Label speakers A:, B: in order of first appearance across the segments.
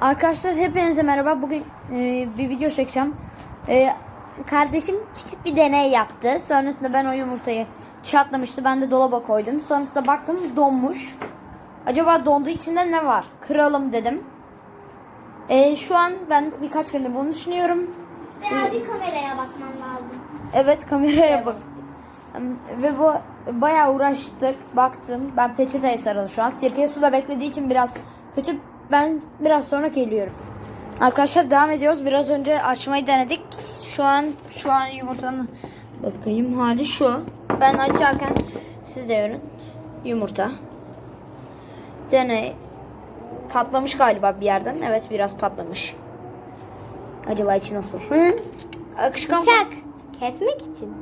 A: Arkadaşlar hepinize merhaba. Bugün e, bir video çekeceğim. E, kardeşim küçük bir deney yaptı. Sonrasında ben o yumurtayı çatlamıştı. Ben de dolaba koydum. Sonrasında baktım donmuş. Acaba donduğu içinde ne var? Kıralım dedim. E, şu an ben birkaç gündür bunu düşünüyorum.
B: Veya bir kameraya bakman lazım.
A: Evet kameraya bak. Ve bu bayağı uğraştık. Baktım. Ben peçeteye sarılı şu an. Sirkeye suda beklediği için biraz kötü. Ben biraz sonra geliyorum. Arkadaşlar devam ediyoruz. Biraz önce açmayı denedik. Şu an şu an yumurtanın bakayım hali şu. Ben açarken siz de görün. Yumurta. Deney patlamış galiba bir yerden. Evet biraz patlamış. Acaba içi nasıl? Hı? Akışkan
B: Bıçak. Kesmek için.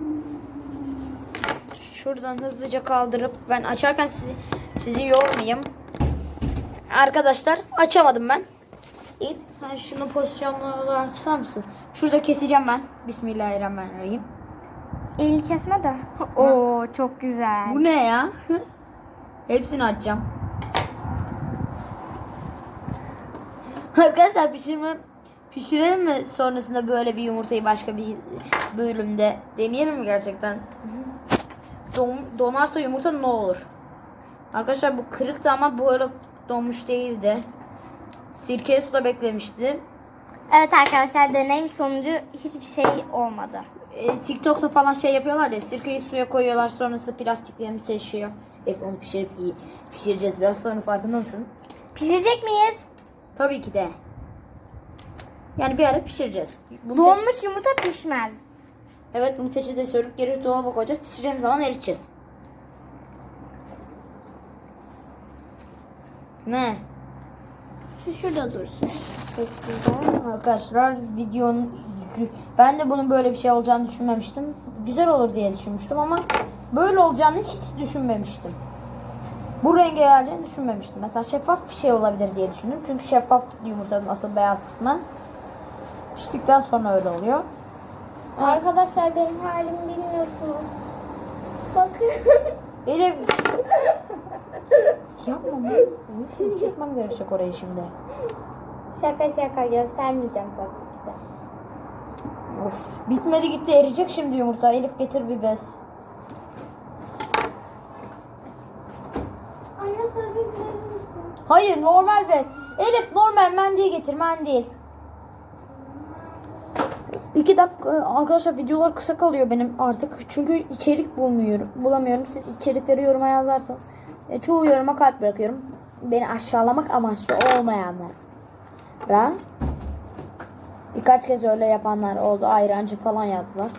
A: Şuradan hızlıca kaldırıp ben açarken sizi sizi yormayayım. Arkadaşlar açamadım ben. İyi sen şunu pozisyonlu olarak tutar mısın? Şurada keseceğim ben. Bismillahirrahmanirrahim.
B: El kesme de. Oo çok güzel.
A: Bu ne ya? Hepsini açacağım. Arkadaşlar pişirme pişirelim mi sonrasında böyle bir yumurtayı başka bir bölümde deneyelim mi gerçekten? Don, donarsa yumurta ne olur? Arkadaşlar bu kırıktı ama bu öyle donmuş değildi. Sirkeye suda beklemişti.
B: Evet arkadaşlar deneyim sonucu hiçbir şey olmadı.
A: E, TikTok'ta falan şey yapıyorlar ya sirkeyi suya koyuyorlar sonrasında plastiklerini seçiyor. Efe onu pişirip iyi pişireceğiz biraz sonra farkında mısın?
B: Pişirecek miyiz?
A: Tabii ki de. Yani bir ara pişireceğiz. Bunu
B: Donmuş yumurta pişmez.
A: evet bunu peçete sörüp geri dolaba koyacağız. Pişireceğimiz zaman eriteceğiz. Ne?
B: Şu şurada dursun.
A: Arkadaşlar videonun ben de bunun böyle bir şey olacağını düşünmemiştim. Güzel olur diye düşünmüştüm ama böyle olacağını hiç düşünmemiştim. Bu renge geleceğini düşünmemiştim. Mesela şeffaf bir şey olabilir diye düşündüm. Çünkü şeffaf yumurtanın asıl beyaz kısmı piştikten sonra öyle oluyor.
B: Arkadaşlar benim halimi bilmiyorsunuz. Bakın.
A: Elif yapma mı? Senin kesmem gerekecek orayı şimdi.
B: şaka şaka göstermeyeceğim tabii ki de.
A: Of bitmedi gitti eriyecek şimdi yumurta. Elif getir bir bez.
B: Anne sarı verir misin?
A: Hayır normal bez. Elif normal mendil getir mendil. İki dakika arkadaşlar videolar kısa kalıyor benim artık. Çünkü içerik bulmuyorum. Bulamıyorum. Siz içerikleri yoruma yazarsanız. E, çoğu yoruma kalp bırakıyorum. Beni aşağılamak amaçlı olmayanlara. Birkaç kez öyle yapanlar oldu. Ayrancı falan yazdılar.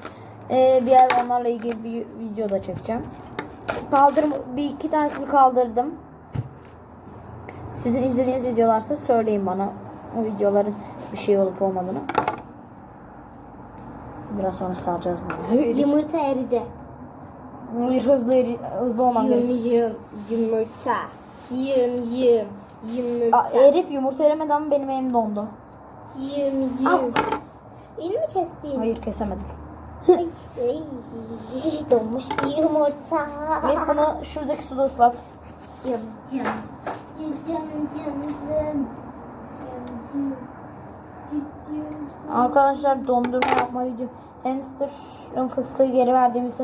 A: E, bir yer onlarla ilgili bir video da çekeceğim. Kaldırım bir iki tanesini kaldırdım. Sizin izlediğiniz videolarsa söyleyin bana o videoların bir şey olup olmadığını. Biraz sonra saracağız bunu.
B: Yumurta eridi.
A: Bir hızlı hızlı olmam
B: Yum
A: gerekiyor.
B: yum yumurta. Yum yum
A: Aa,
B: yumurta.
A: Elif yumurta erimedi ama benim elim dondu.
B: Yum yum. Elini mi kestin?
A: Hayır kesemedim.
B: Ay, ay, donmuş yumurta.
A: Elif bunu şuradaki suda ıslat.
B: Yum yum. Yum yum yum yum. Yum, yum.
A: Arkadaşlar dondurma yapma video. Hamsterın fıstığı geri verdiğimiz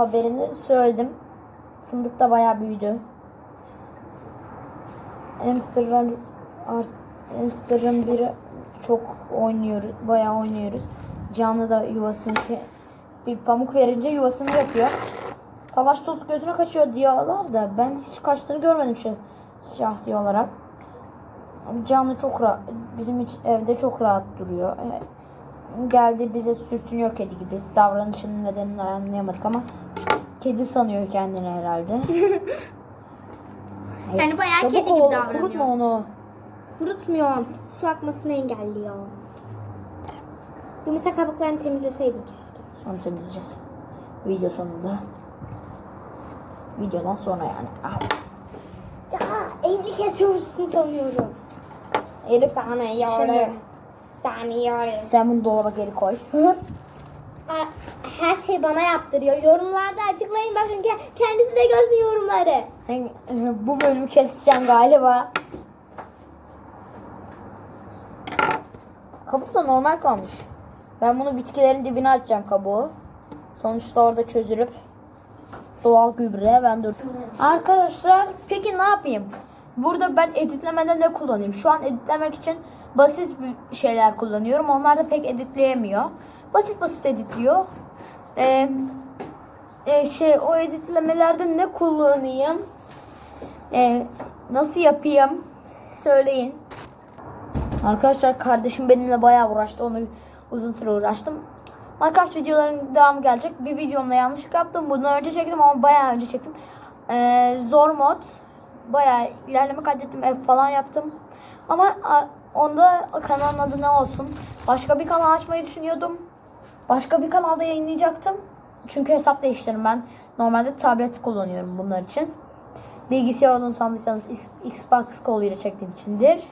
A: haberini söyledim. Fındık da bayağı büyüdü. Hamsterlar art, hamsterın biri çok oynuyoruz. Bayağı oynuyoruz. Canlı da yuvasını bir pamuk verince yuvasını yapıyor. Talaş tozu gözüne kaçıyor diyorlar da ben hiç kaçtığını görmedim şu şahsi olarak. Canlı çok rahat. Bizim hiç evde çok rahat duruyor. E, Geldi bize sürtünüyor kedi gibi. Davranışının nedenini anlayamadık ama kedi sanıyor kendini herhalde.
B: Yani bayağı
A: Çabuk
B: kedi gibi
A: ol,
B: davranıyor.
A: Kurutma onu.
B: Kurutmuyorum. Su akmasını engelliyor. Yumurta kabuklarını temizleseydim keşke.
A: Sonra temizleyeceğiz. Video sonunda. Videodan sonra yani. Ah.
B: Ya elini kesiyormuşsun sanıyorum.
A: Elif. Şimdi-
B: Sanıyorum.
A: sen bunu dolaba geri koy.
B: Aa, Her şey bana yaptırıyor. Yorumlarda açıklayın bakın ki kendisi de görsün yorumları.
A: Bu bölümü keseceğim galiba. Kabuk da normal kalmış. Ben bunu bitkilerin dibine atacağım kabuğu. Sonuçta orada çözülüp doğal gübre ben dur. Arkadaşlar peki ne yapayım? Burada ben editlemede ne kullanayım? Şu an editlemek için basit şeyler kullanıyorum. Onlar da pek editleyemiyor. Basit basit editliyor. Ee, e, şey o editlemelerde ne kullanayım? Ee, nasıl yapayım? Söyleyin. Arkadaşlar kardeşim benimle bayağı uğraştı. Onu uzun süre uğraştım. Minecraft videoların devamı gelecek. Bir videomda yanlışlık yaptım. Bundan önce çektim ama bayağı önce çektim. Ee, zor mod. Bayağı ilerleme kaydettim. Ev falan yaptım. Ama onda kanalın adı ne olsun? Başka bir kanal açmayı düşünüyordum. Başka bir kanalda yayınlayacaktım. Çünkü hesap değiştirdim ben. Normalde tablet kullanıyorum bunlar için. Bilgisayar olduğunu sandıysanız Xbox koluyla çektiğim içindir.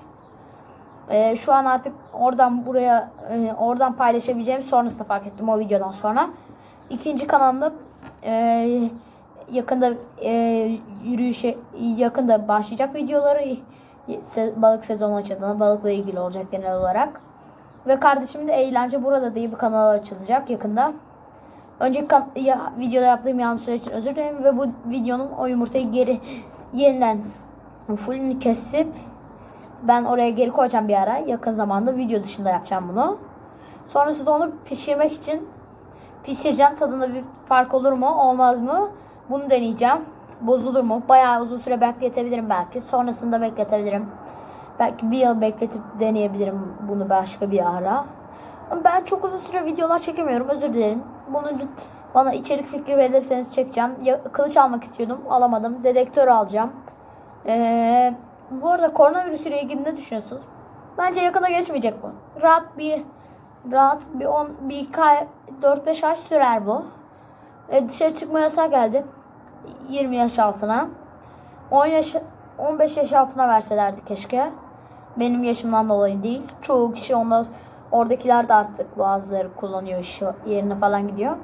A: Ee, şu an artık oradan buraya e, oradan paylaşabileceğim sonrasında fark ettim o videodan sonra. İkinci kanalımda e, yakında e, yürüyüşe yakında başlayacak videoları balık sezonu açıldığında balıkla ilgili olacak genel olarak. Ve kardeşimin de eğlence burada diye bir kanal açılacak yakında. Önceki kan- ya, videoda yaptığım yanlışlar için özür dilerim ve bu videonun o yumurtayı geri yeniden fullünü kesip ben oraya geri koyacağım bir ara. Yakın zamanda video dışında yapacağım bunu. Sonrasında onu pişirmek için pişireceğim. Tadında bir fark olur mu olmaz mı? Bunu deneyeceğim. Bozulur mu? Bayağı uzun süre bekletebilirim belki. Sonrasında bekletebilirim. Belki bir yıl bekletip deneyebilirim bunu başka bir ara. Ama ben çok uzun süre videolar çekemiyorum. Özür dilerim. Bunu bana içerik fikri verirseniz çekeceğim. Ya, kılıç almak istiyordum. Alamadım. Dedektör alacağım. Ee, bu arada koronavirüsüyle ilgili ne düşünüyorsunuz? Bence yakında geçmeyecek bu. Rahat bir rahat bir 10 bir 4-5 ay sürer bu. E, dışarı çıkma yasağı geldi. 20 yaş altına. 10 yaş 15 yaş altına verselerdi keşke. Benim yaşımdan dolayı değil. Çoğu kişi ondan oradakiler de artık bazıları kullanıyor iş yerine falan gidiyor.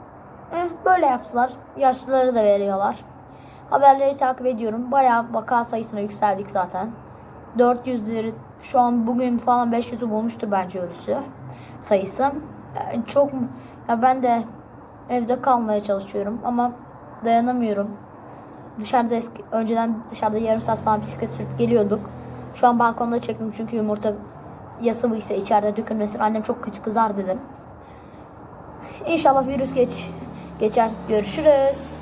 A: Eh, böyle yaptılar. Yaşlıları da veriyorlar. Haberleri takip ediyorum. Bayağı vaka sayısına yükseldik zaten. 400'leri şu an bugün falan 500'ü bulmuştur bence ölüsü sayısı. Yani çok ya ben de evde kalmaya çalışıyorum ama dayanamıyorum. Dışarıda eski, önceden dışarıda yarım saat falan bisiklet sürüp geliyorduk. Şu an balkonda çektim çünkü yumurta yası ise içeride dökülmesin. Annem çok kötü kızar dedim. İnşallah virüs geç geçer. Görüşürüz.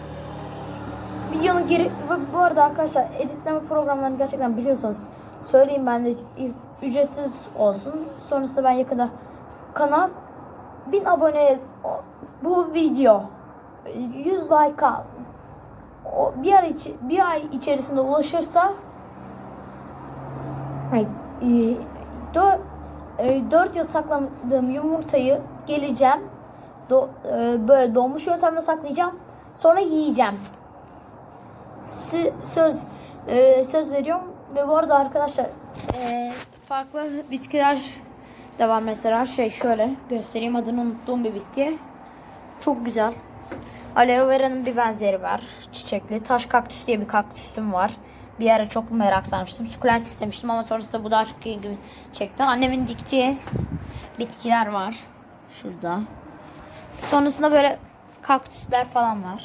A: Videonun geri bu arada arkadaşlar editleme programlarını gerçekten biliyorsanız söyleyeyim ben de ücretsiz olsun. Sonrasında ben yakında kanal 1000 abone bu video 100 like'a bir ay bir ay içerisinde ulaşırsa ay, e, dö, e, 4 yıl sakladığım yumurtayı geleceğim. Do, e, böyle donmuş yöntemle saklayacağım. Sonra yiyeceğim. Sö- söz e, söz veriyorum ve bu arada arkadaşlar e, farklı bitkiler de var mesela şey şöyle göstereyim adını unuttuğum bir bitki çok güzel aloe vera'nın bir benzeri var çiçekli taş kaktüs diye bir kaktüsüm var bir ara çok merak sarmıştım sukulent istemiştim ama sonrasında bu daha çok ilgimi çekti annemin diktiği bitkiler var şurada sonrasında böyle kaktüsler falan var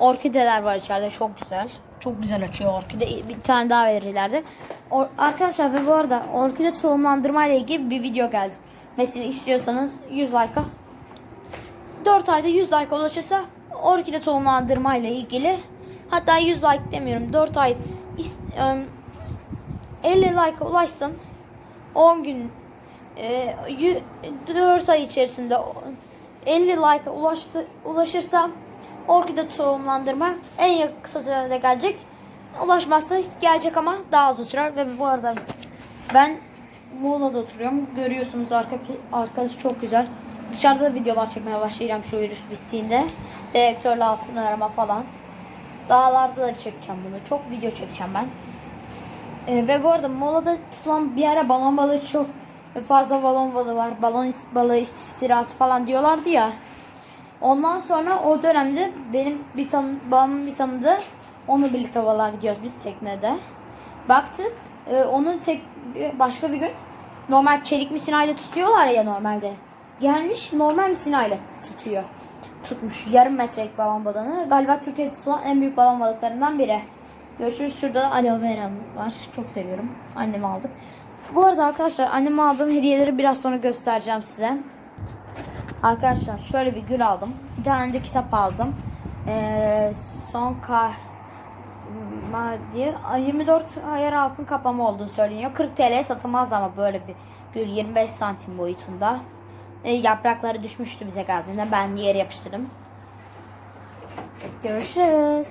A: Orkideler var içeride çok güzel. Çok güzel açıyor orkide. Bir tane daha verirlerdi. Or- Arkadaşlar ve bu arada orkide tohumlandırma ile ilgili bir video geldi. Mesela istiyorsanız 100 like'a 4 ayda 100 like ulaşırsa orkide tohumlandırma ile ilgili hatta 100 like demiyorum 4 ay is- ım, 50 like ulaşsın 10 gün e, yü- 4 ay içerisinde 50 like ulaştı, ulaşırsa orkide tohumlandırma en yakın kısa sürede gelecek. Ulaşmazsa gelecek ama daha uzun sürer ve bu arada ben Muğla'da oturuyorum. Görüyorsunuz arka arkası çok güzel. Dışarıda videolar çekmeye başlayacağım şu virüs bittiğinde. Dedektörle altını arama falan. Dağlarda da çekeceğim bunu. Çok video çekeceğim ben. Ee, ve bu arada Muğla'da tutulan bir ara balon balığı çok fazla balon balığı var. Balon is- balığı istirası falan diyorlardı ya. Ondan sonra o dönemde benim bir tanı babamın bir tanıdığı onunla birlikte balığa gidiyoruz biz teknede. Baktık e, onun tek başka bir gün normal çelik misinayla tutuyorlar ya normalde. Gelmiş normal misinayla tutuyor. Tutmuş yarım metrelik balon balığını. Galiba Türkiye'de tutulan en büyük balon balıklarından biri. Görüşürüz. Şurada da aloe vera var. Çok seviyorum. Anneme aldık. Bu arada arkadaşlar anneme aldığım hediyeleri biraz sonra göstereceğim size. Arkadaşlar şöyle bir gül aldım. Bir tane de kitap aldım. Ee, son kar diye Ay, 24 ayar altın kapama olduğunu söyleniyor. 40 TL satılmazdı ama böyle bir gül 25 santim boyutunda. Ee, yaprakları düşmüştü bize geldiğinde. Ben diğeri yapıştırdım. Görüşürüz.